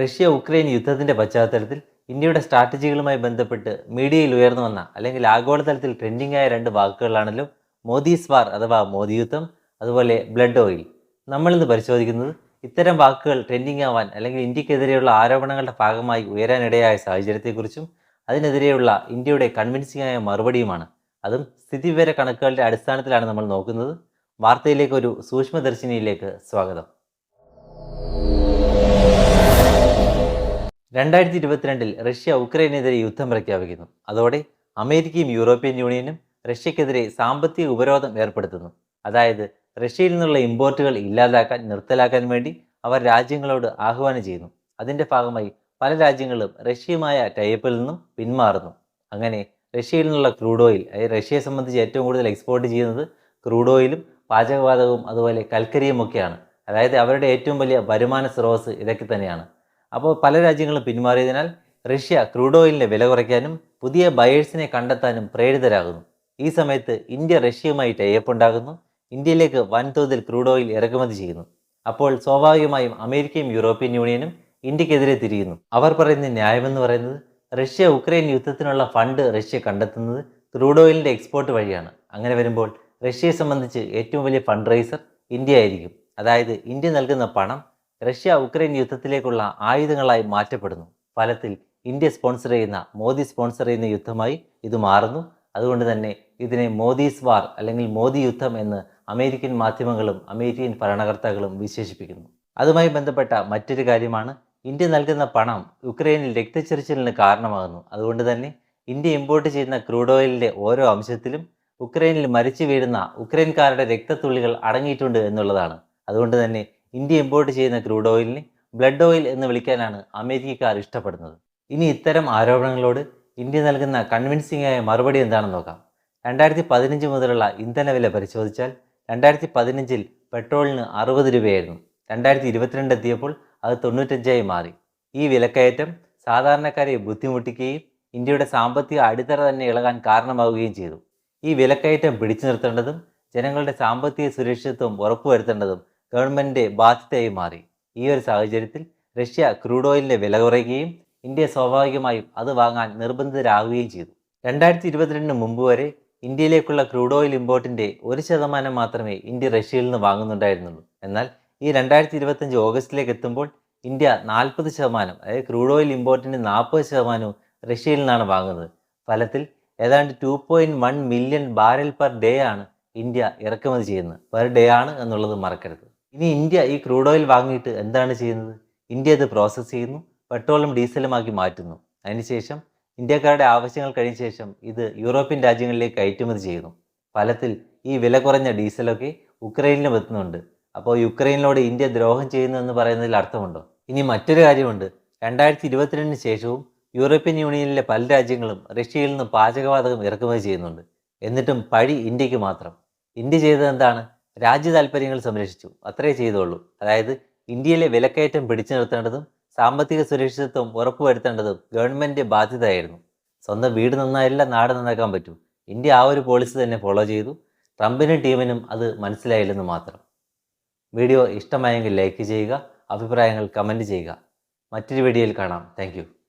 Russia Ukraine യുദ്ധത്തിന്റെ പശ്ചാത്തലത്തിൽ ഇന്ത്യയുടെ സ്ട്രാറ്റജികളുമായി ബന്ധപ്പെട്ട് മീഡിയയിൽ ഉയർന്നു വന്ന അല്ലെങ്കിൽ ആഗോളതലത്തിൽ ട്രെൻഡിംഗ് ആയ രണ്ട് വാക്കുകളാണല്ലോ മോദി സ്വാർ അഥവാ മോദി യുദ്ധം അതുപോലെ ബ്ലഡ് ഓയിൽ നമ്മളിന്ന് പരിശോധിക്കുന്നത് ഇത്തരം വാക്കുകൾ ട്രെൻഡിംഗ് ആവാൻ അല്ലെങ്കിൽ ഇന്ത്യക്കെതിരെയുള്ള ആരോപണങ്ങളുടെ ഭാഗമായി ഉയരാനിടയായ സാഹചര്യത്തെക്കുറിച്ചും അതിനെതിരെയുള്ള ഇന്ത്യയുടെ കൺവിൻസിംഗ് ആയ മറുപടിയുമാണ്. അതും സ്ഥിതിവിവര കണക്കുകളുടെ അടിസ്ഥാനത്തിലാണ് നമ്മൾ നോക്കുന്നത്. വാർത്തയിലേക്ക് ഒരു സൂക്ഷ്മദർശിനിയിലേക്ക് സ്വാഗതം. രണ്ടായിരത്തി ഇരുപത്തിരണ്ടിൽ റഷ്യ ഉക്രൈനെതിരെ യുദ്ധം പ്രഖ്യാപിക്കുന്നു. അതോടെ അമേരിക്കയും യൂറോപ്യൻ യൂണിയനും റഷ്യക്കെതിരെ സാമ്പത്തിക ഉപരോധം ഏർപ്പെടുത്തുന്നു. അതായത് റഷ്യയിൽ നിന്നുള്ള ഇമ്പോർട്ടുകൾ ഇല്ലാതാക്കാൻ നിർത്തലാക്കാൻ വേണ്ടി അവർ രാജ്യങ്ങളോട് ആഹ്വാനം ചെയ്യുന്നു. അതിന്റെ ഭാഗമായി പല രാജ്യങ്ങളും റഷ്യയുമായ ടൈപ്പിൽ നിന്നും പിന്മാറുന്നു. അങ്ങനെ റഷ്യയിൽ നിന്നുള്ള ക്രൂഡ് ഓയിൽ അതായത് റഷ്യയെ സംബന്ധിച്ച് ഏറ്റവും കൂടുതൽ എക്സ്പോർട്ട് ചെയ്യുന്നത് ക്രൂഡ് ഓയിലും പാചകവാതകവും അതുപോലെ കൽക്കരിയും ഒക്കെയാണ്. അതായത് അവരുടെ ഏറ്റവും വലിയ വരുമാന സ്രോതസ് ഇതൊക്കെ തന്നെയാണ്. അപ്പോൾ പല രാജ്യങ്ങളും പിന്മാറിയതിനാൽ റഷ്യ ക്രൂഡ് ഓയിലിന്റെ വില കുറയ്ക്കാനും പുതിയ ബയേഴ്സിനെ കണ്ടെത്താനും പ്രേരിതരാകുന്നു. ഈ സമയത്ത് ഇന്ത്യ റഷ്യയുമായി ടൈപ്പ് ഉണ്ടാകുന്നു. ഇന്ത്യയിലേക്ക് വൻതോതിൽ ക്രൂഡ് ഓയിൽ ഇറക്കുമതി ചെയ്യുന്നു. അപ്പോൾ സ്വാഭാവികമായും അമേരിക്കയും യൂറോപ്യൻ യൂണിയനും ഇന്ത്യക്കെതിരെ തിരിയുന്നു. അവർ പറയുന്ന ന്യായമെന്ന് പറയുന്നത് റഷ്യ ഉക്രൈൻ യുദ്ധത്തിനുള്ള ഫണ്ട് റഷ്യ കണ്ടെത്തുന്നത് ക്രൂഡ് ഓയിലിന്റെ എക്സ്പോർട്ട് വഴിയാണ്. അങ്ങനെ വരുമ്പോൾ റഷ്യയെ സംബന്ധിച്ച് ഏറ്റവും വലിയ ഫണ്ട് റൈസർ ഇന്ത്യ ആയിരിക്കും അതായത് ഇന്ത്യ നൽകുന്ന പണം റഷ്യ ഉക്രൈൻ യുദ്ധത്തിലേക്കുള്ള ആയുധങ്ങളായി മാറ്റപ്പെടുന്നു. ഫലത്തിൽ ഇന്ത്യ സ്പോൺസർ ചെയ്യുന്ന മോദി സ്പോൺസർ ചെയ്യുന്ന യുദ്ധമായി ഇത് മാറുന്നു. അതുകൊണ്ട് തന്നെ ഇതിനെ മോദീസ് വാർ അല്ലെങ്കിൽ മോദി യുദ്ധം എന്ന് അമേരിക്കൻ മാധ്യമങ്ങളും അമേരിക്കൻ ഭരണകർത്താക്കളും വിശേഷിപ്പിക്കുന്നു. അതുമായി ബന്ധപ്പെട്ട മറ്റൊരു കാര്യമാണ് ഇന്ത്യ നൽകുന്ന പണം യുക്രൈനിൽ രക്തച്ചൊരിച്ചിലിന് കാരണമാകുന്നു. അതുകൊണ്ട് തന്നെ ഇന്ത്യ ഇമ്പോർട്ട് ചെയ്യുന്ന ക്രൂഡ് ഓയിലിന്റെ ഓരോ അംശത്തിലും ഉക്രൈനിൽ മരിച്ചു വീഴുന്ന ഉക്രൈൻകാരുടെ രക്തത്തുള്ളികൾ അടങ്ങിയിട്ടുണ്ട് എന്നുള്ളതാണ്. അതുകൊണ്ട് തന്നെ ഇന്ത്യ ഇമ്പോർട്ട് ചെയ്യുന്ന ക്രൂഡ് ഓയിലിനെ ബ്ലഡ് ഓയിൽ എന്ന് വിളിക്കാനാണ് അമേരിക്കക്കാർ ഇഷ്ടപ്പെടുന്നത്. ഇനി ഇത്തരം ആരോപണങ്ങളോട് ഇന്ത്യ നൽകുന്ന കൺവിൻസിംഗ് ആയ മറുപടി എന്താണെന്ന് നോക്കാം. രണ്ടായിരത്തി പതിനഞ്ച് മുതലുള്ള ഇന്ധന വില പരിശോധിച്ചാൽ രണ്ടായിരത്തി പതിനഞ്ചിൽ പെട്രോളിന് അറുപത് രൂപയായിരുന്നു. രണ്ടായിരത്തി ഇരുപത്തിരണ്ട് എത്തിയപ്പോൾ അത് തൊണ്ണൂറ്റഞ്ചായി മാറി. ഈ വിലക്കയറ്റം സാധാരണക്കാരെ ബുദ്ധിമുട്ടിക്കുകയും ഇന്ത്യയുടെ സാമ്പത്തിക അടിത്തറ തന്നെ ഇളകാൻ കാരണമാവുകയും ചെയ്തു. ഈ വിലക്കയറ്റം പിടിച്ചു നിർത്തേണ്ടതും ജനങ്ങളുടെ സാമ്പത്തിക സുരക്ഷിതത്വം ഉറപ്പുവരുത്തേണ്ടതും ഗവൺമെന്റിന്റെ ബാധ്യതയായി മാറി. ഈ ഒരു സാഹചര്യത്തിൽ റഷ്യ ക്രൂഡ് ഓയിലിന്റെ വില കുറയുകയും ഇന്ത്യ സ്വാഭാവികമായും അത് വാങ്ങാൻ നിർബന്ധിതരാകുകയും ചെയ്തു. രണ്ടായിരത്തി ഇരുപത്തിരണ്ടിന് മുമ്പ് വരെ ഇന്ത്യയിലേക്കുള്ള ക്രൂഡ് ഓയിൽ ഇമ്പോർട്ടിന്റെ ഒരു ശതമാനം മാത്രമേ ഇന്ത്യ റഷ്യയിൽ നിന്ന് വാങ്ങുന്നുണ്ടായിരുന്നുള്ളൂ. എന്നാൽ ഈ രണ്ടായിരത്തി ഇരുപത്തഞ്ച് ഓഗസ്റ്റിലേക്ക് എത്തുമ്പോൾ ഇന്ത്യ നാൽപ്പത് ശതമാനം അതായത് ക്രൂഡ് ഓയിൽ ഇമ്പോർട്ടിന്റെ നാൽപ്പത് ശതമാനവും റഷ്യയിൽ നിന്നാണ് വാങ്ങുന്നത്. ഫലത്തിൽ ഏതാണ്ട് two point one million barrel per day ആണ് ഇന്ത്യ ഇറക്കുമതി ചെയ്യുന്നത്. പെർ ഡേ ആണ് എന്നുള്ളത് മറക്കരുത്. ഇനി ഇന്ത്യ ഈ ക്രൂഡ് ഓയിൽ വാങ്ങിയിട്ട് എന്താണ് ചെയ്യുന്നത്? ഇന്ത്യ അത് പ്രോസസ്സ് ചെയ്യുന്നു പെട്രോളും ഡീസലുമാക്കി മാറ്റുന്നു. അതിനുശേഷം ഇന്ത്യക്കാരുടെ ആവശ്യങ്ങൾ കഴിഞ്ഞ ശേഷം ഇത് യൂറോപ്യൻ രാജ്യങ്ങളിലേക്ക് കയറ്റുമതി ചെയ്യുന്നു. ഫലത്തിൽ ഈ വില കുറഞ്ഞ ഡീസലൊക്കെ ഉക്രൈനിലും എത്തുന്നുണ്ട്. അപ്പോൾ യുക്രൈനിലോട് ഇന്ത്യ ദ്രോഹം ചെയ്യുന്നു എന്ന് പറയുന്നതിൽ അർത്ഥമുണ്ടോ? ഇനി മറ്റൊരു കാര്യമുണ്ട്. രണ്ടായിരത്തി ഇരുപത്തിരണ്ടിന് ശേഷവും യൂറോപ്യൻ യൂണിയനിലെ പല രാജ്യങ്ങളും റഷ്യയിൽ നിന്ന് പാചകവാതകം ഇറക്കുമതി ചെയ്യുന്നുണ്ട്. എന്നിട്ടും പഴി ഇന്ത്യയ്ക്ക് മാത്രം. ഇന്ത്യ ചെയ്തത് എന്താണ്? രാജ്യ താല്പര്യങ്ങൾ സംരക്ഷിച്ചു. അത്രേ ചെയ്തുള്ളൂ. അതായത് ഇന്ത്യയിലെ വിലക്കയറ്റം പിടിച്ചു നിർത്തേണ്ടതും സാമ്പത്തിക സുരക്ഷിതത്വം ഉറപ്പുവരുത്തേണ്ടതും ഗവൺമെന്റ് ബാധ്യതയായിരുന്നു. സ്വന്തം വീട് നന്നായില്ല നാട് നന്നാക്കാൻ പറ്റും. ഇന്ത്യ ആ ഒരു പോളിസി തന്നെ ഫോളോ ചെയ്തു. ട്രംപിനും ടീമിനും അത് മനസ്സിലായില്ലെന്ന് മാത്രം. വീഡിയോ ഇഷ്ടമായെങ്കിൽ ലൈക്ക് ചെയ്യുക അഭിപ്രായങ്ങൾ കമന്റ് ചെയ്യുക. മറ്റൊരു വീഡിയോയിൽ കാണാം. താങ്ക്